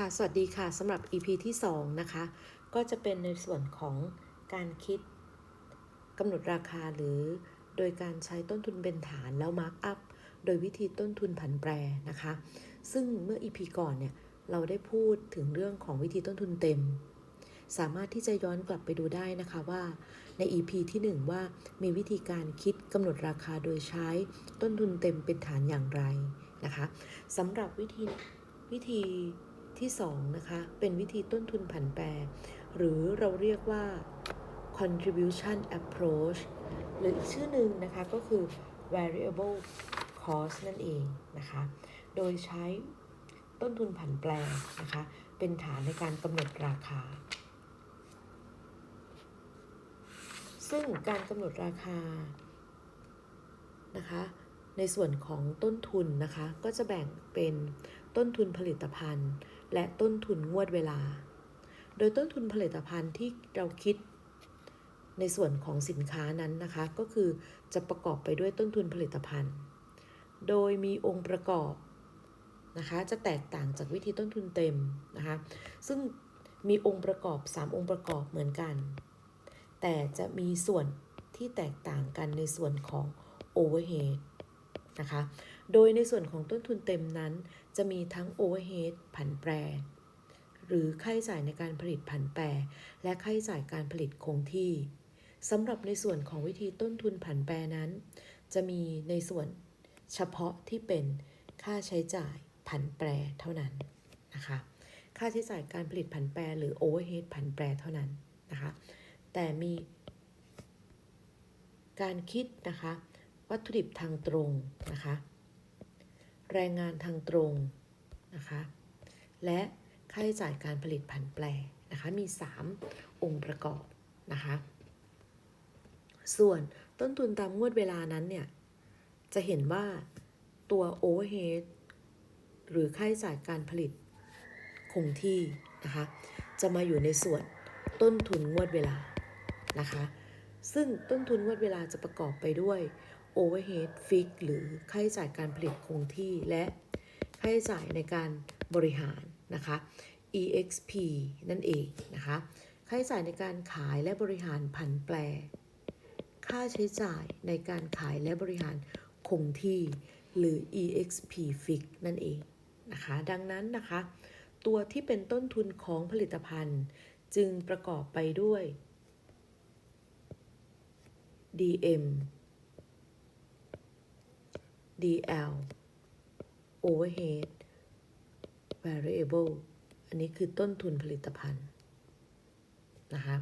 ค่ะ สวัสดีค่ะสำหรับ EP ที่ 2 นะคะ ก็จะเป็นในส่วนของการคิดกำหนดราคาหรือโดยการใช้ต้นทุนเป็นฐานแล้วมาร์กอัพโดยวิธีต้นทุนผันแปรนะคะ ซึ่งเมื่อ EP ก่อนเนี่ย เราได้พูดถึงเรื่องของวิธีต้นทุนเต็ม สามารถที่จะย้อนกลับไปดูได้นะคะว่าใน EP ที่ 1 ว่ามีวิธีการคิดกำหนดราคาโดยใช้ต้นทุนเต็มเป็นฐานอย่างไรนะคะสำหรับวิธีวิธี ที่2นะคะเป็นวิธีต้นทุนผันแปร หรือเราเรียกว่า contribution approach หรืออีกชื่อหนึ่งนะคะก็คือ variable cost นั่นเองนะคะ โดยใช้ต้นทุนผันแปรนะคะ เป็นฐานในการกำหนดราคา ซึ่งการกำหนดราคานะคะ ในส่วนของต้นทุนนะคะ ก็จะแบ่งเป็นต้นทุนผลิตภัณฑ์ และต้นทุนงวดเวลา โดยต้นทุนผลิตภัณฑ์ที่เราคิดในส่วนของสินค้านั้นนะคะ ก็คือจะประกอบไปด้วยต้นทุนผลิตภัณฑ์ โดยมีองค์ประกอบนะคะ จะแตกต่างจากวิธีต้นทุนเต็มนะคะ ซึ่งมีองค์ประกอบ 3 องค์ประกอบเหมือนกัน แต่จะมีส่วนที่แตกต่างกันในส่วนของ overhead นะคะ โดยในส่วนของต้นทุนเต็มนั้น จะมีทั้ง overhead ผันแปร หรือค่าใช้จ่ายในการผลิตผันแปร และค่าใช้จ่ายการผลิตคงที่สำหรับในส่วนของวิธีต้นทุนผันแปรนั้น จะมีในส่วนเฉพาะที่เป็นค่าใช้จ่ายผันแปรเท่านั้นนะคะ ค่าใช้จ่ายการผลิตผันแปร หรือ overhead ผันแปรเท่านั้นนะคะ แต่มีการคิดนะคะ วัตถุดิบทางตรงนะคะ แรงงานทางตรงนะคะ และค่าใช้จ่ายการผลิตผันแปรนะคะ มี 3 องค์ประกอบนะคะ ส่วนต้นทุนตามงวดเวลานั้นเนี่ย จะเห็นว่าตัว overhead หรือค่าใช้จ่ายการผลิตคงที่นะคะ จะมาอยู่ในส่วนต้นทุนงวดเวลานะคะ ซึ่งต้นทุนงวดเวลาจะประกอบไปด้วย overhead fix หรือค่าใช้จ่ายการผลิตคงที่และค่าใช้จ่ายในการบริหารนะคะ exp นั่นเองนะคะค่าใช้จ่ายในการขายและบริหารผันแปร ค่าใช้จ่ายในการขายและบริหารคงที่หรือ exp fix นั่นเองนะคะดังนั้นนะคะ ตัวที่เป็นต้นทุนของผลิตภัณฑ์จึงประกอบไปด้วย DM DL overhead variable อันนี้คือต้นทุนผลิตภัณฑ์นะคะ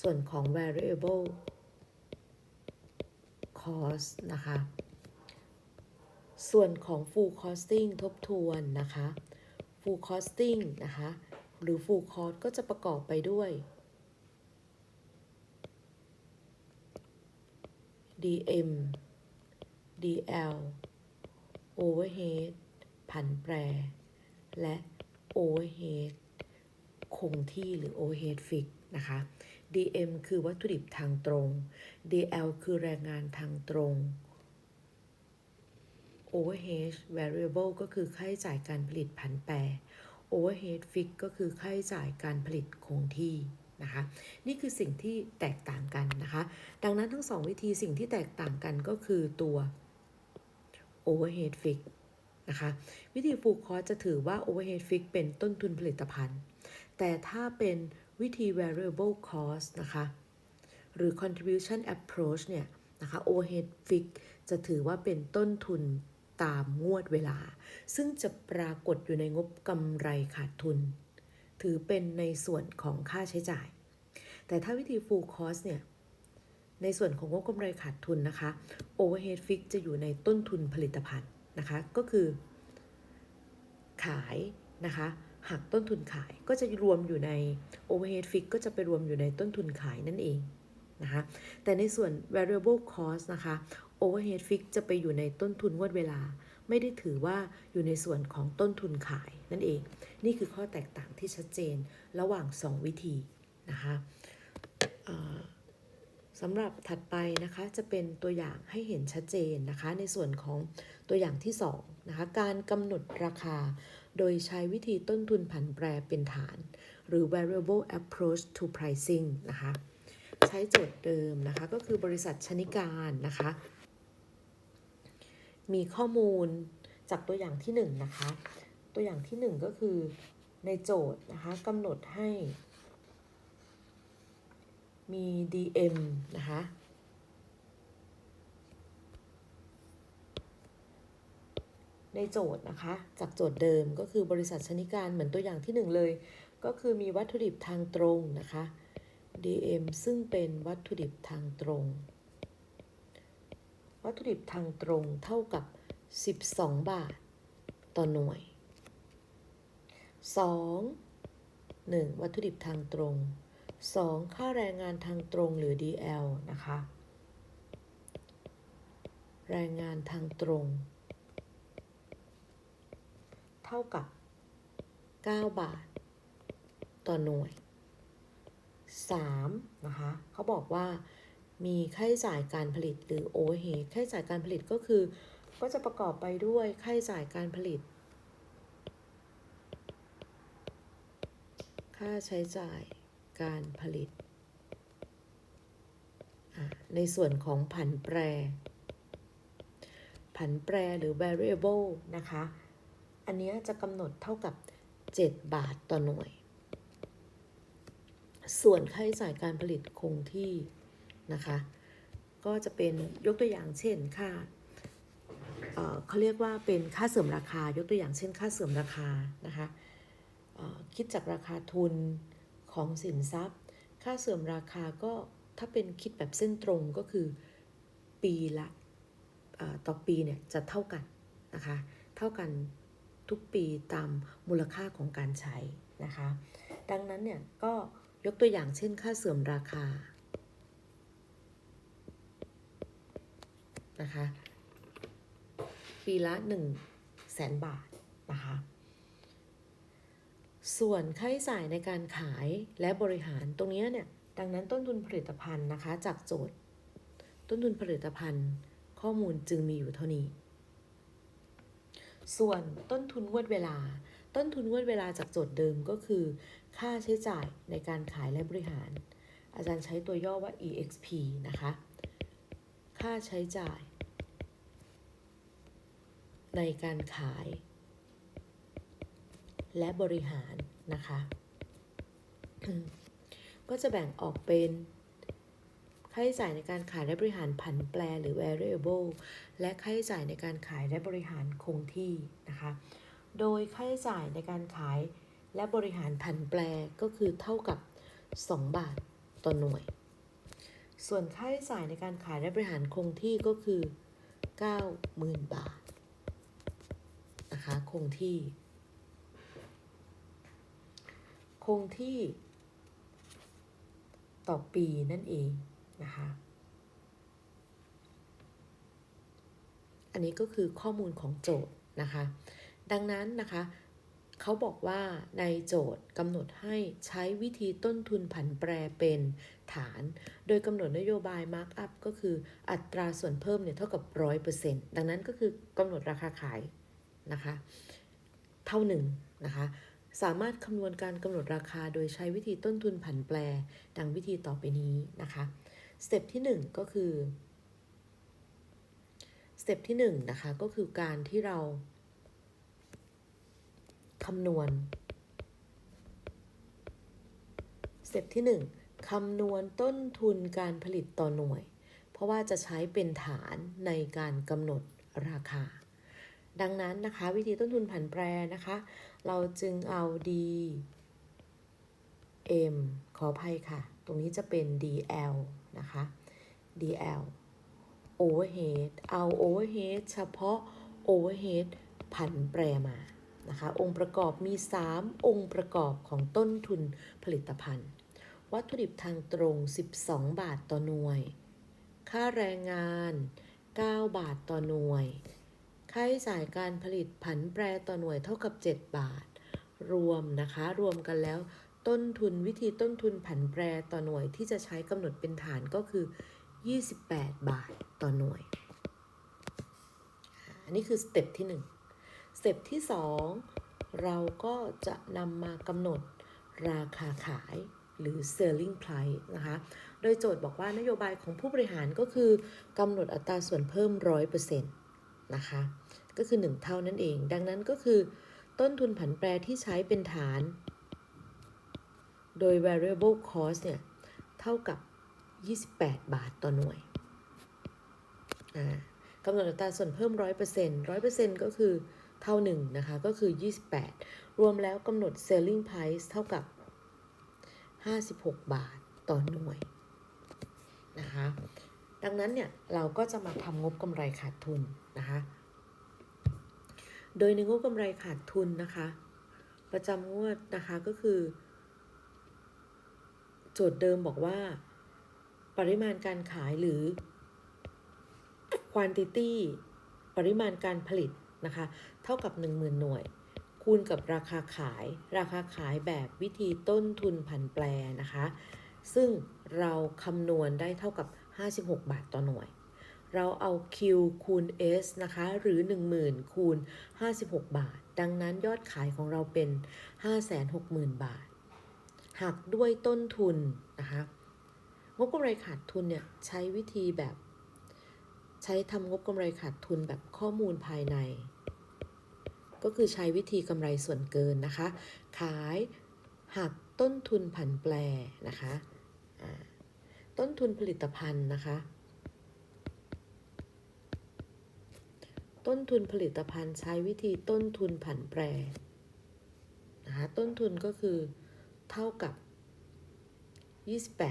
ส่วนของ variable cost นะคะ ส่วนของ full costing ทบทวนนะคะ full costing นะคะ หรือ full cost ก็จะประกอบไปด้วย DM DL overhead ผันแปร และ overhead คงที่หรือ overhead fix นะคะ DM คือวัตถุดิบทางตรง DL คือแรงงานทางตรง overhead variable ก็คือค่าใช้จ่ายการผลิตผันแปร overhead fix ก็คือค่าใช้จ่ายการผลิตคงที่นะคะนี่คือสิ่งที่แตกต่างกันนะคะ ดังนั้นทั้งสองวิธีสิ่งที่แตกต่างกันก็คือตัว overhead fix นะคะวิธี full cost จะถือว่า overhead fix เป็นต้นทุนผลิตภัณฑ์ แต่ถ้าเป็นวิธี variable cost นะคะหรือ contribution approach เนี่ยนะคะ overhead fix จะถือว่าเป็นต้นทุนตามงวดเวลา ซึ่งจะปรากฏอยู่ในงบกำไรขาดทุน ถือเป็นในส่วนของค่าใช้จ่าย แต่ถ้าวิธี full cost เนี่ย ในส่วนของงบกำไรขาดทุนนะคะ overhead fix จะอยู่ในต้นทุนผลิตภัณฑ์นะคะ ก็คือ ขายนะคะหักต้นทุนขายก็จะรวมอยู่ใน overhead fix ก็จะไปรวมอยู่ในต้นทุนขายนั่นเองนะคะ แต่ในส่วน variable cost นะคะ overhead fix จะไปอยู่ในต้นทุนงวดเวลา ไม่ได้ถือว่าอยู่ในส่วนของต้นทุนขายนั่นเอง นี่คือข้อแตกต่างที่ชัดเจนระหว่าง 2 วิธีนะคะ สำหรับถัดไปนะคะจะเป็นตัวอย่างให้เห็นชัดเจนนะคะ ในส่วนของตัวอย่างที่2นะคะการกำหนดราคา โดยใช้วิธีต้นทุนผันแปรเป็นฐาน หรือ variable approach to pricing นะคะใช้โจทย์เดิมนะคะก็คือบริษัทชนิการนะคะ มีข้อมูลจากตัวอย่างที่1นนะคะตัวอย่างที่ 1 ก็คือในโจทย์นะคะกำหนดให้ มี DM นะคะ ในโจทย์นะคะ จากโจทย์เดิมก็คือบริษัทชนิการเหมือนตัวอย่างที่1เลย ก็คือมีวัตถุดิบทางตรงนะคะ DM ซึ่งเป็นวัตถุดิบทางตรง วัตถุดิบทางตรงเท่ากับ 12 บาท ต่อหน่วย 2. 1. วัตถุดิบทางตรง 2. ค่าแรงงานทางตรงหรือ DL นะคะ แรงงานทางตรง เท่ากับ 9 บาท ต่อหน่วย 3. นะคะ เขาบอกว่ามีค่าใช้จ่ายการผลิตหรือ overhead ค่าใช้จ่ายการผลิตก็คือ ก็จะประกอบไปด้วยค่าใช้จ่ายการผลิต ค่าใช้จ่าย การผลิต ในส่วนของผันแปร ผันแปรหรือ variable นะคะ อันนี้จะกำหนดเท่ากับ 7 บาทต่อหน่วย ส่วนค่าใช้จ่ายการผลิตคงที่นะคะ ก็จะเป็นยกตัวอย่างเช่นค่าเเขาเรียกว่าเป็นค่าเสริมราคายกตัวอย่างเช่น ค่าเสริมราคานะคะคิดจากราคาทุน ของสินทรัพย์ ค่าเสริมราคาก็ถ้าเป็นคิดแบบเส้นตรงก็คือปีละต่อปีเนี่ยจะเท่ากันนะคะ เท่ากันทุกปีตามมูลค่าของการใช้นะคะ ดังนั้นเนี่ยก็ยกตัวอย่างเช่นค่าเสื่อมราคานะคะ ปีละ1 0 0 0 0แสนบาทนะคะ ส่วนค่าใช้จ่ายในการขายและบริหารตรงนี้เนี่ย ดังนั้นต้นทุนผลิตภัณฑ์นะคะ จากโจทย์ ต้นทุนผลิตภัณฑ์ ข้อมูลจึงมีอยู่เท่านี้ ส่วนต้นทุนงวดเวลา ต้นทุนงวดเวลาจากโจทย์เดิมก็คือ ค่าใช้จ่ายในการขายและบริหาร อาจารย์ใช้ตัวย่อว่า exp นะคะ ค่าใช้จ่าย ในการขาย และบริหารนะคะ ก็จะแบ่งออกเป็นค่าใช้จ่ายในการขายและบริหารผันแปรหรือ variable และค่าใช้จ่ายในการขายและบริหารคงที่นะคะ โดยค่าใช้จ่ายในการขายและบริหารผันแปรก็คือเท่ากับ 2 บาทต่อหน่วย ส่วนค่าใช้จ่ายในการขายและบริหารคงที่ก็คือ 90,000 บาทนะคะคงที่ ค งที่ต่อปีนั่นเองนะคะ อันนี้ก็คือข้อมูลของโจทย์นะคะ ดังนั้นนะคะเขาบอกว่าในโจทย์กำหนดให้ใช้วิธีต้นทุนผันแปรเป็นฐาน โดยกำหนดนโยบายมาร์กอัพก็คืออัตราส่วนเพิ่มเนี่ยเท่ากับ 100%ดังนั้นก็คือกำหนดราคาขายนะคะ เท่าหนึ่งนะคะ สามารถคำนวณการกำหนดราคาโดยใช้วิธีต้นทุนผันแปร ดังวิธีต่อไปนี้นะคะสเต็ปที่ 1 ก็คือสเต็ปที่1นะคะก็คือการที่เราคำนวณสเต็ปที่ 1 คำนวณต้นทุนการผลิตต่อหน่วย เพราะว่าจะใช้เป็นฐานในการกำหนดราคา ดังนั้นนะคะ วิธีต้นทุนผันแปรนะคะ เราจึงเอา D M ขออภัยค่ะ ตรงนี้จะเป็น DL นะคะ DL overhead เอา overhead เฉพาะ overhead ผันแปรมา นะคะ องค์ประกอบมี 3 องค์ประกอบของต้นทุนผลิตภัณฑ์ วัตถุดิบทางตรง 12 บาทต่อหน่วย ค่าแรงงาน 9 บาทต่อหน่วย ค่าใช้จ่ายการผลิตผันแปรต่อหน่วยเท่ากับ 7 บาท รวมนะคะ รวมกันแล้ว ต้นทุนวิธีต้นทุนผันแปรต่อหน่วยที่จะใช้กำหนดเป็นฐานก็คือ 28 บาทต่อหน่วย อันนี้คือสเต็ปที่ 1 สเต็ปที่ 2 เราก็จะนำมากำหนดราคาขายหรือ selling price นะคะ โดยโจทย์บอกว่านโยบายของผู้บริหารก็คือกำหนดอัตราส่วนเพิ่ม 100% นะคะ ก็คือ 1 เท่านั่นเอง ดังนั้นก็คือ ต้นทุนผันแปรที่ใช้เป็นฐาน โดย variable cost เนี่ย เท่ากับ 28 บาทต่อหน่วยกำหนดอัตราส่วนเพิ่ม 100% 100%ก็คือเท่าหนึ่งนะคะ ก็คือ 28 รวมแล้วกำหนด selling price เท่ากับ 56 บาทต่อหน่วยนะคะ ดังนั้นเนี่ย เราก็จะมาทำงบกำไรขาดทุน นะคะโดยในงบกำไรขาดทุนนะคะ ประจำงวดนะคะก็คือ โจทย์เดิมบอกว่า ปริมาณการขายหรือ quantity ปริมาณการผลิตนะคะ เท่ากับ 10,000 หน่วย คูณกับราคาขาย ราคาขายแบบวิธีต้นทุนผันแปรนะคะ ซึ่งเราคำนวณได้เท่ากับ 56 บาทต่อหน่วย เราเอา Q คูณ S นะคะ หรือ 10,000 คูณ 56 บาท ดังนั้นยอดขายของเราเป็น 560,000 บาท หักด้วยต้นทุนนะคะ งบกำไรขาดทุนเนี่ยใช้วิธีแบบ ใช้ทำงบกำไรขาดทุนแบบข้อมูลภายใน ก็คือใช้วิธีกำไรส่วนเกินนะคะ ขายหักต้นทุนผันแปรนะคะ ต้นทุนผลิตภัณฑ์นะคะ ต้นทุนผลิตภัณฑ์ใช้วิธีต้นทุนผันแปรนะคะต้นทุนก็คือเท่ากับ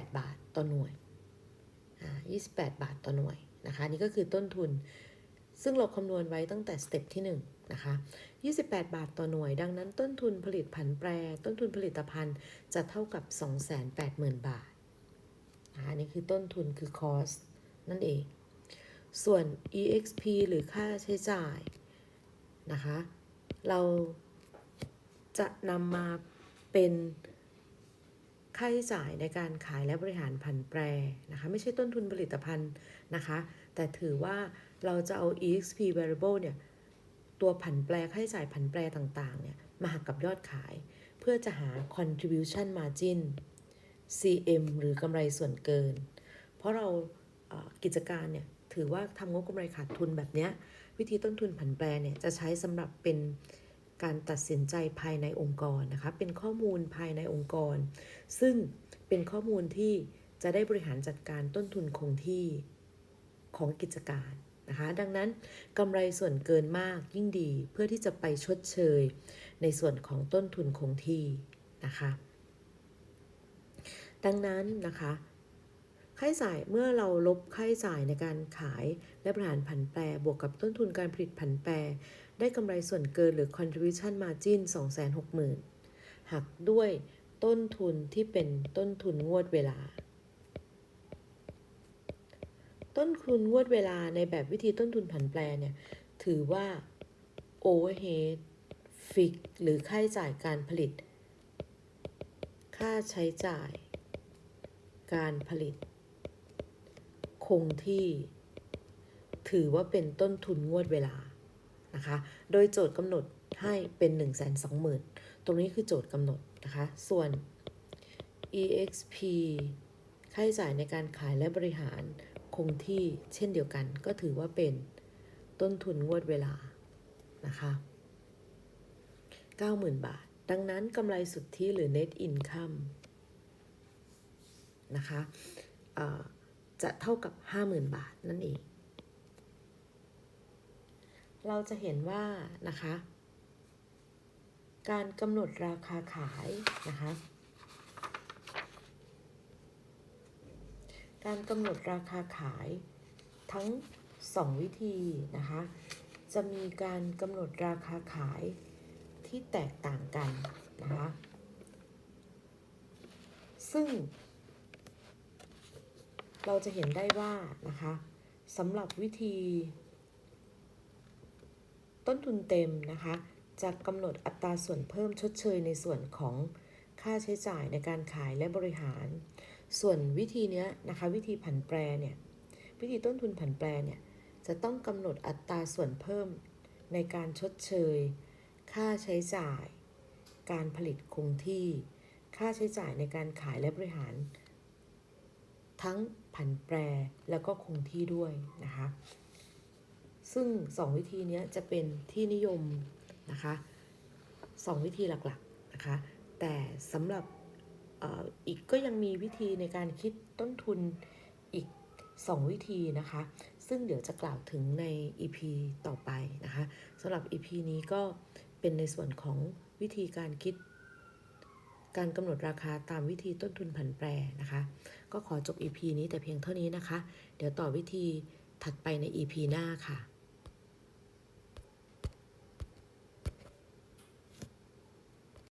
28 บาทต่อหน่วยอ่า28 บาทต่อหน่วยนะคะนี่ก็คือต้นทุน ซึ่งเราคำนวณไว้ตั้งแต่สเต็ปที่1นะคะ28 บาทต่อหน่วย ดังนั้นต้นทุนผลิตผันแปร ต้นทุนผลิตภัณฑ์จะเท่ากับ 280,000 บาทนะคะนี่คือต้นทุนคือ cost นั่นเอง ส่วน exp หรือค่าใช้จ่ายนะคะ เราจะนำมาเป็นค่าใช้จ่ายในการขายและบริหารผันแปรนะคะ ไม่ใช่ต้นทุนผลิตภัณฑ์นะคะ แต่ถือว่าเราจะเอา exp variable เนี่ย ตัวผันแปรค่าใช้จ่ายผันแปรต่างๆ เนี่ย มาหักกับยอดขาย เพื่อจะหา contribution margin CM หรือกำไรส่วนเกิน เพราะเรากิจการเนี่ย ถือว่าทำงบกำไรขาดทุนแบบนี้วิธีต้นทุนผันแปรเนี่ยจะใช้สำหรับเป็นการตัดสินใจภายในองค์กรนะคะ เป็นข้อมูลภายในองค์กร ซึ่งเป็นข้อมูลที่จะได้บริหารจัดการต้นทุนคงที่ของกิจการนะคะ ดังนั้นกำไรส่วนเกินมากยิ่งดีเพื่อที่จะไปชดเชย ในส่วนของต้นทุนคงที่นะคะ ดังนั้นนะคะ ค่าใช้จ่ายเมื่อเราลบค่าใช้จ่ายในการขายและบริหารผันแปร บวกกับต้นทุนการผลิตผันแปร ได้กำไรส่วนเกินหรือ contribution margin 260,000 หักด้วยต้นทุนที่เป็นต้นทุนงวดเวลา ต้นทุนงวดเวลาในแบบวิธีต้นทุนผันแปรเนี่ย ถือว่า overhead fix หรือค่าใช้จ่ายการผลิต ค่าใช้จ่ายการผลิต คงที่ ถือว่าเป็นต้นทุนงวดเวลานะคะ โดยโจทย์กำหนดให้เป็น 1 2 0 0 0 0 ตรงนี้คือโจทย์กำหนดนะคะ ส่วน exp ค่าใช้จ่ายในการขายและบริหารคงที่เช่นเดียวกัน ก็ถือว่าเป็นต้นทุนงวดเวลานะคะ90,000 บาท ดังนั้นกำไรสุทธิหรือ net income นะคะ จะเท่ากับ 50,000 บาทนั่นเอง เราจะเห็นว่านะคะ การกำหนดราคาขายนะคะ การกำหนดราคาขายทั้ง 2 วิธีนะคะ จะมีการกำหนดราคาขายที่แตกต่างกันนะคะ ซึ่ง เราจะเห็นได้ว่านะคะสำหรับวิธี ต้นทุนเต็มนะคะจะกำหนดอัตราส่วนเพิ่มชดเชยในส่วนของค่าใช้จ่ายในการขายและบริหาร ส่วนวิธีเนี้ยนะคะวิธีผันแปรเนี่ยวิธีต้นทุนผันแปรเนี่ยจะต้องกำหนดอัตราส่วนเพิ่มในการชดเชย ค่าใช้จ่าย การผลิตคงที่ ค่าใช้จ่ายในการขายและบริหาร ทั้ง ผันแปรแล้วก็คงที่ด้วยนะคะ ซึ่ง 2 วิธีนี้จะเป็นที่นิยมนะคะสองวิธีหลักๆนะคะ แต่สำหรับอ่ออีกก็ยังมีวิธีในการคิดต้นทุนอีก 2 วิธีนะคะ ซึ่งเดี๋ยวจะกล่าวถึงใน EP ต่อไปนะคะสำหรับ EP นี้ก็เป็นในส่วนของวิธีการคิด การกำหนดราคาตามวิธีต้นทุนผันแปรนะคะ ก็ขอจบ EP นี้แต่เพียงเท่านี้นะคะ เดี๋ยวต่อวิธีถัดไปใน EP หน้าค่ะ